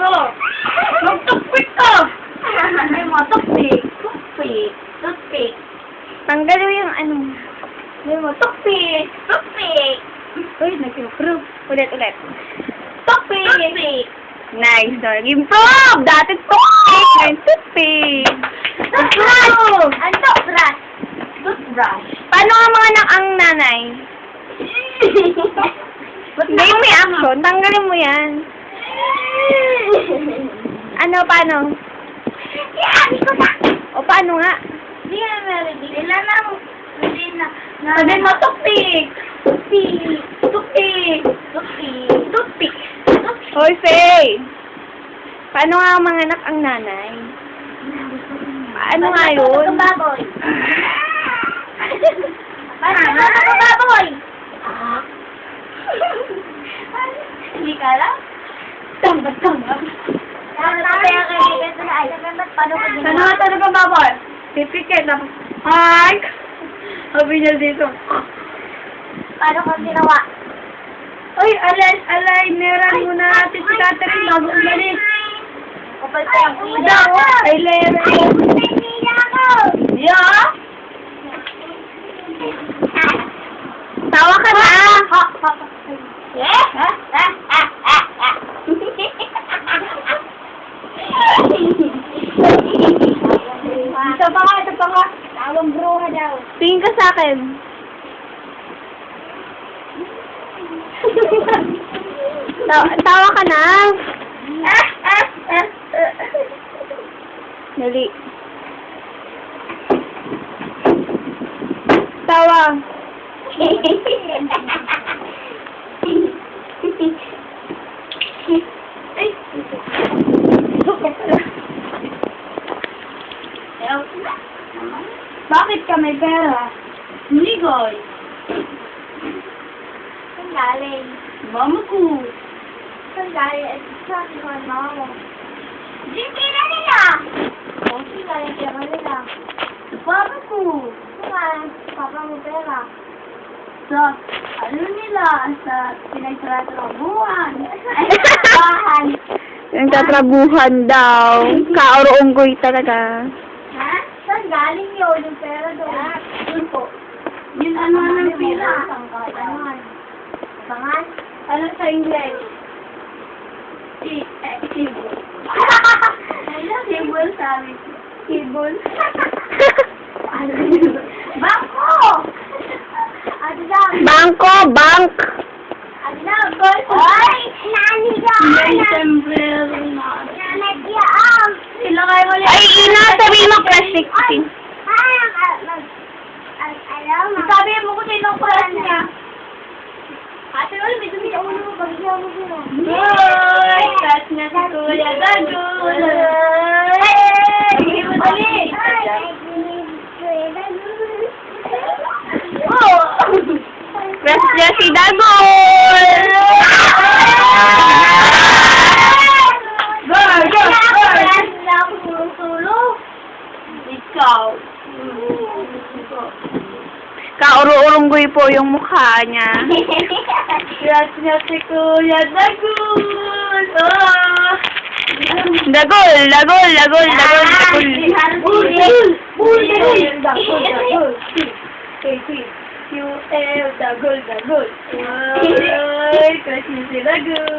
ko. Magtupik ka. May mga tupik. Tupik. Tupik. Tanggalin mo yung ano. May mga tupik. Tupik. Uy, nag-improve. Ulit, ulit. Tupik. Nice. Nag-improve! Dati toothpick. Ngayon toothpick. Toothbrush. Ang toothbrush. Toothbrush. Paano nga mga anak ang nanay? Hindi yung may action. Tanggalin mo yan. Ano, paano? Yan, ko na. O, paano nga? Hindi na meron. Hindi na. Hindi na. Sabi mo, tupik. Tupik. Tupik. Tupik. Tupik. Hoy, Faye! Paano nga mga anak ang nanay? Paano nga yun? Paano baboy? Paano ka baboy? Hindi ka alam? Ay? Paano nga talaga baboy? Pipikit na. Ay! Sabi niya dito. Paano ka ginawa? Uy, alay, alay, neran mo na natin si Catherine bago umalis. Kapal pa yung Daw, ilaw. ay lere. Yeah? Tawa ka na. Eh? Isa pa nga, isa pa nga. Tawang bruha daw. Tingin ka sa akin. Tawa, tawa ka na. Dali. Tawa. Ay. Bakit ka may pera? Hindi, goy. Saan galing? Mama ko. Saan galing? Eh, ko ang mama mo? Hindi na nila! Oh, saan galing pera nila? Mama ko. Saan papa mo pera? Sa, ano nila, sa pinagtratrabuhan. Bahan. Yung tatrabuhan daw. Kaoroonggoy talaga. Galing yun? Yung pera doon? Yun po. Yun ano ng pila. Pangan. Pangan? Ano sa English? Si, eh. Ano? Sibol sabi. Sibol. Bangko! Ano lang? Bangko, bank. Ano lang? Ay! Mo Alam mo? Sabi mo kung sino ko niya. Ate, wala, may dumi ako naman. Bagay mo sino. Hoy! Touch na si Kuya Dagul. Oh! Press niya si Dagul. Kauro-urunggoy po yung mukha niya. Press niya si Kuya Dagul. Oh! Dagol, dagol, dagol, dagol, dagol. QL, dagol, dagol. Ay, kasi si dagol.